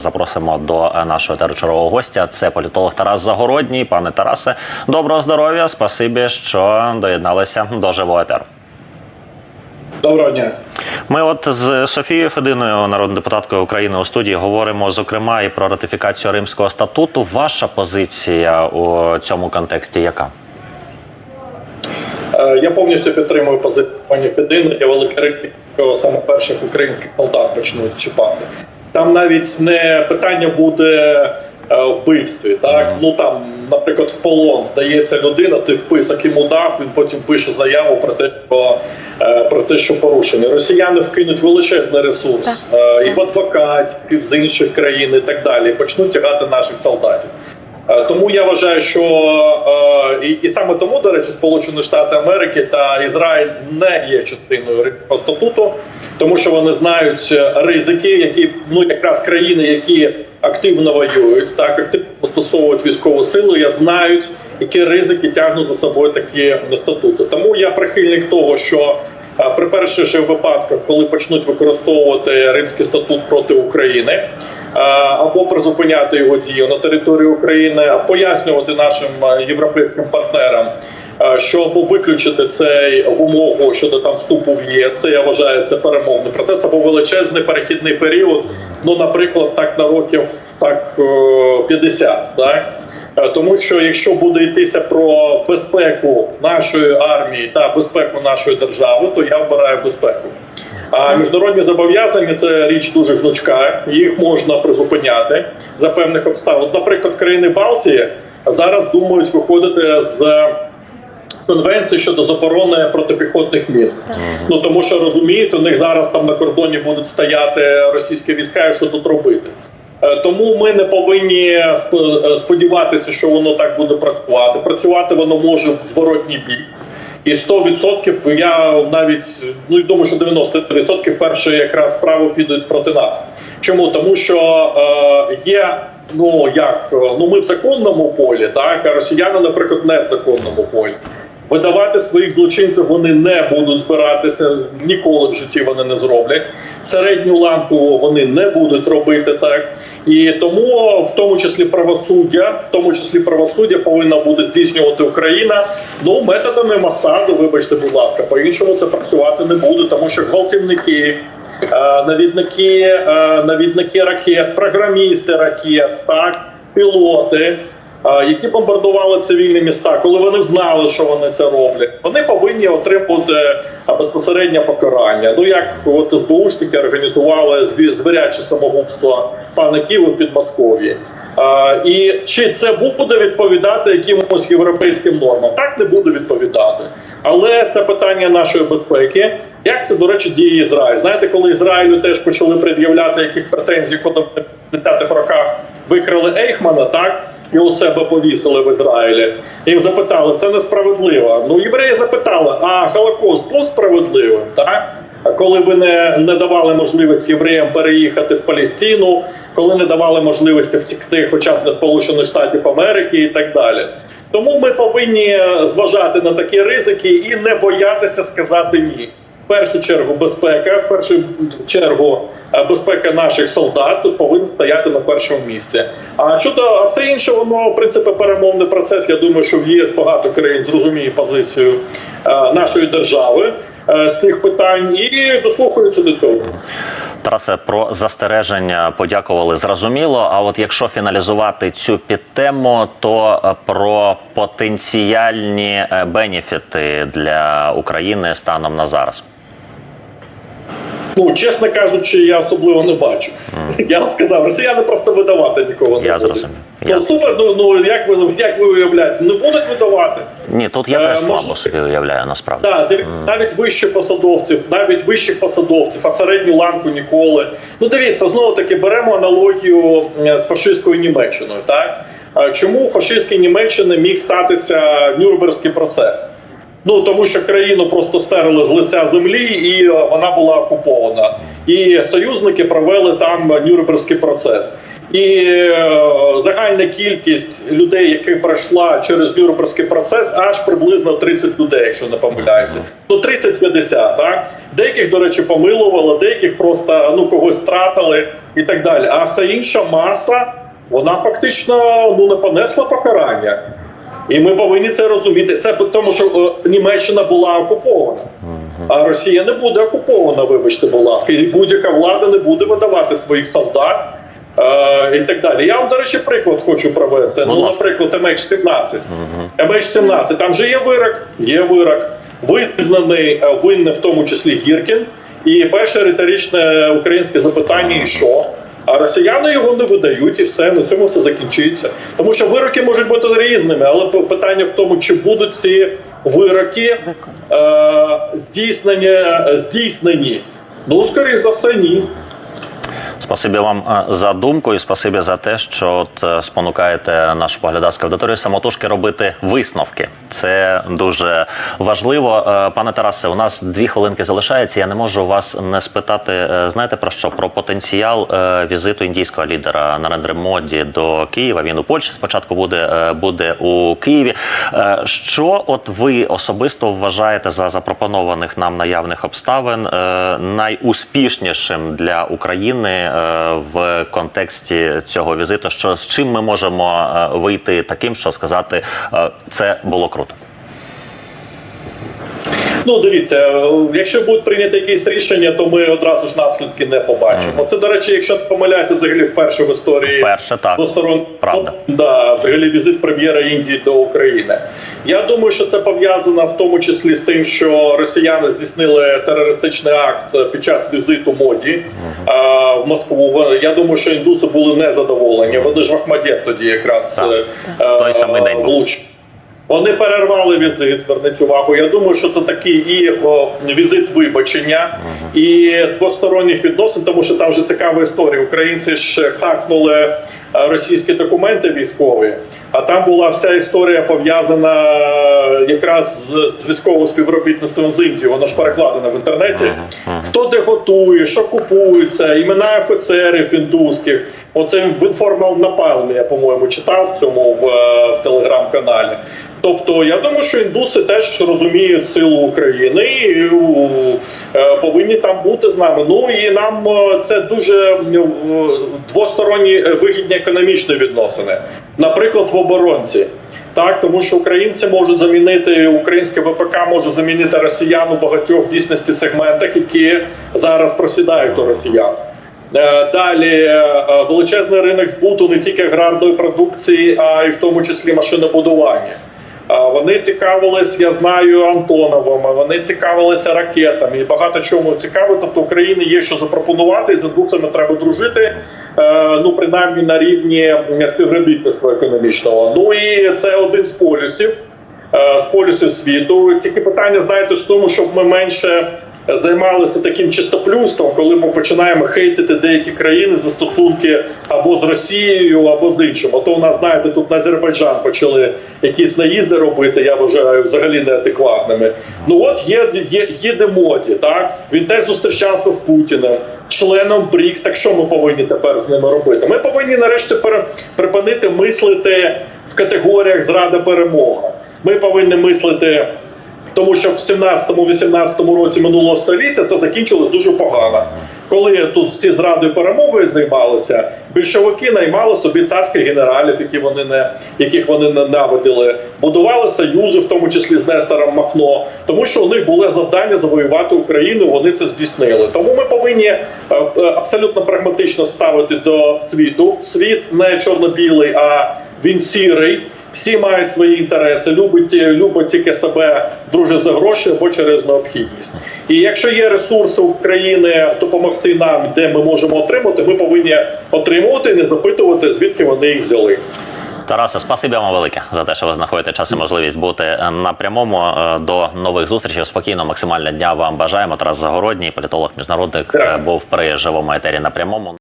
Запросимо до е, нашого терчерового гостя. Це політолог Тарас Загородній. Пане Тарасе, доброго здоров'я. Спасибі, що доєдналися до живого етеру. Доброго дня. Ми от з Софією Фединою, народною депутаткою України у студії, говоримо зокрема і про ратифікацію Римського статуту. Ваша позиція у цьому контексті яка? Е, Я повністю підтримую позицію пані Федини. Я великий ризик, що саме перших українських солдат почнуть чіпати. Там навіть не питання буде е, вбивстві. Так ну там, наприклад, в полон здається людина, ти вписок йому дав. Він потім пише заяву про те, що е, про те, що порушення. Росіяни вкинуть величезний ресурс е, і в адвокатів з інших країн, і так далі. і Почнуть тягати наших солдатів. Е, Тому я вважаю, що е, і, і саме тому, до речі, Сполучені Штати Америки та Ізраїль не є частиною статуту, тому що вони знають е, ризики, які ну якраз країни, які активно воюють, так активно застосовують військову силу, я знають, які ризики тягнуть за собою такі статути. Тому я прихильник того, що при перших випадках, коли почнуть використовувати Римський статут проти України. Е, Або призупиняти його дію на території України, пояснювати нашим е, європейським партнерам, е, що або виключити цей вимогу щодо там вступу в ЄС. Це я вважаю це перемовний процес, або величезний перехідний період. Ну, наприклад, так на років так е, 50, так. Тому що якщо буде йтися про безпеку нашої армії та безпеку нашої держави, то я обираю безпеку. А міжнародні зобов'язання це річ дуже гнучка. Їх можна призупиняти за певних обставин. Наприклад, країни Балтії зараз думають виходити з конвенції щодо заборони протипіхотних мін. Ну тому що розуміють, у них зараз там на кордоні будуть стояти російські війська, і що тут робити. Е, Тому ми не повинні е, сподіватися, що воно так буде працювати. Працювати воно може в зворотній бік. І 100% я навіть ну думаю, що 90% перші якраз справи підуть проти нас. Чому? Тому що е, є ну як е, ну ми в законному полі, так а росіяни, наприклад, не в законному полі. Видавати своїх злочинців вони не будуть збиратися ніколи в житті вони не зроблять. Середню ланку вони не будуть робити так. І тому, в тому числі правосуддя, в тому числі правосуддя повинна буде здійснювати Україна ну методами Масаду. Вибачте, будь ласка, по іншому це працювати не буде, тому що гвалтівники, е, навідники, е, навідники ракет, програмісти ракет, так пілоти. Які бомбардували цивільні міста, коли вони знали, що вони це роблять, вони повинні отримати а, безпосереднє покарання. Ну як от СБУшники організували зві- звіряче самогубство пана Києва в Підмосков'ї. І чи це буде відповідати якимось європейським нормам? Так не буде відповідати. Але це питання нашої безпеки. Як це, до речі, діє Ізраїль? Знаєте, коли Ізраїлю теж почали пред'являти якісь претензії, коли в 10-х роках викрали Ейхмана, так? І у себе повісили в Ізраїлі. Їх запитали, це несправедливо. Ну, євреї запитали, а Холокост був справедливим, так? Коли ви не, не давали можливість євреям переїхати в Палестину, коли не давали можливості втікти хоча б до Сполучених Штатів Америки і так далі. Тому ми повинні зважати на такі ризики і не боятися сказати ні. Першу чергу безпека, в першу чергу е, безпека наших солдат повинна стояти на першому місці. А щодо все інше, воно в принципі перемовний процес. Я думаю, що в ЄС багато країн зрозуміє позицію е, нашої держави е, з цих питань і дослухаються до цього. Тарасе, про застереження подякували зрозуміло. А от якщо фіналізувати цю підтему, то про потенціальні бенефіти для України станом на зараз. Ну, чесно кажучи, я особливо не бачу. Я вам сказав, росіяни просто видавати нікого не Я будуть. зрозумів. Я Ну, ну, ну як ви як ви уявляєте, не будуть видавати. Ні, тут я Е, теж слабо може- собі уявляю насправді. Так, диві- навіть вищих посадовців, навіть вищих посадовців, а середню ланку ніколи. Ну дивіться, знову таки беремо аналогію з фашистською Німеччиною. Так чому у фашистській Німеччини міг статися Нюрнберзький процес? Ну тому що країну просто стерли з лиця землі, і е, вона була окупована. І союзники провели там Нюрнберзький процес. І е, загальна кількість людей, які пройшла через Нюрнберзький процес, аж приблизно 30 людей, якщо не помиляюся. Ну 30-50, так деяких, до речі, помилували, деяких просто ну когось стратили і так далі. А вся інша маса, вона фактично ну не понесла покарання. І ми повинні це розуміти. Це тому, що е, Німеччина була окупована, а Росія не буде окупована. Вибачте, будь ласка, і будь-яка влада не буде видавати своїх солдат. Е, і так далі. Я вам, до речі, приклад хочу провести. Ну, наприклад, MH17. MH17, там же є вирок, є вирок. Визнаний е, винним в тому числі Гіркін. І перше риторичне українське запитання: і що? А росіяни його не видають, і все на цьому все закінчиться. Тому що вироки можуть бути різними, але питання в тому, чи будуть ці вироки е, здійснені, здійснені. Ну, скоріш за все, ні. Спасибі вам е, за думку і спасибі за те, що от е, спонукаєте нашу поглядацьку аудиторію самотужки робити висновки. Це дуже важливо. Е, Пане Тарасе, у нас дві хвилинки залишається. Я не можу вас не спитати. Знаєте про що? Про потенціал візиту індійського лідера Нарендри Моді до Києва. Він у Польщі спочатку буде, буде у Києві. Що от ви особисто вважаєте за запропонованих нам наявних обставин найуспішнішим для України в контексті цього візиту? Що з чим ми можемо е, вийти таким, що сказати, е, це було круто? Ну, дивіться, е, якщо будуть прийняті якісь рішення, то ми одразу ж наслідки не побачимо. Це, до речі, якщо не помиляюся, взагалі вперше в історії Вперше так. двосторонній Правда. да, взагалі візит прем'єра Індії до України. Я думаю, що це пов'язано в тому числі з тим, що росіяни здійснили терористичний акт під час візиту моді а, в Москву. Я думаю, що індуси були незадоволені. Вони ж в Ахмадєт тоді якраз е, Той самий день був. влучили. Вони перервали візит, зверніть увагу. Я думаю, що це такий і о, візит вибачення, і двосторонніх відносин, тому що там вже цікава історія. Українці ж хакнули е, російські документи військові, а там була вся історія пов'язана е, якраз з, з військовим співробітництвом з Індією. Воно ж перекладено в інтернеті. Хто де готує, що купується, імена офіцерів індуських. Оце в інформал напалмі, я по-моєму читав в цьому в, е, в телеграм-каналі. Тобто, я думаю, що індуси теж розуміють силу України і е, повинні там бути з нами. Ну і нам е, це дуже е, двосторонні е, вигідні економічні відносини, наприклад, в оборонці. Так, тому що українці можуть замінити українське ВПК може замінити росіян у багатьох дійсності сегментах, які зараз просідають у росіян. Е, Далі е, е, величезний ринок збуту не тільки аграрної продукції, а й в тому числі машинобудування. Вони цікавились, я знаю, Антоновими, вони цікавилися ракетами і багато чому цікаво. Тобто Україні є що запропонувати, і з індусами треба дружити. е, Ну принаймні на рівні співробітництва економічного. Ну і це один з полюсів е, з полюсів світу. Тільки питання, знаєте, в тому, щоб ми менше займалися таким чистоплюством, коли ми починаємо хейтити деякі країни за стосунки або з Росією, або з іншим. А то у нас, знаєте, тут на Азербайджан почали якісь наїзди робити, я вважаю взагалі неадекватними. Ну от є, є, є Демоді, так він теж зустрічався з Путіним, членом БРІКС. Так що ми повинні тепер з ними робити? Ми повинні нарешті припинити мислити в категоріях зрада перемога. Ми повинні мислити. Тому що в 17-18 році минулого століття це закінчилось дуже погано. Коли тут всі зрадою перемогою займалися, більшовики наймали собі царських генералів, які вони не яких вони ненавиділи, будували союзи, в тому числі з Нестором Махно, тому що у них було завдання завоювати Україну. Вони це здійснили. Тому ми повинні е, е, абсолютно прагматично ставити до світу. Світ не чорно-білий, а він сірий. Всі мають свої інтереси, любить, любить тільки себе друже за гроші або через необхідність. І якщо є ресурси України допомогти нам, де ми можемо отримати, ми повинні отримувати не запитувати, звідки вони їх взяли. Тарасе, спасибі вам велике за те, що ви знаходите час і можливість бути е, на прямому. Е, До нових зустрічей. Спокійно, максимального дня вам бажаємо. Тарас Загородній, політолог, міжнародник, е, був при живому етері на прямому.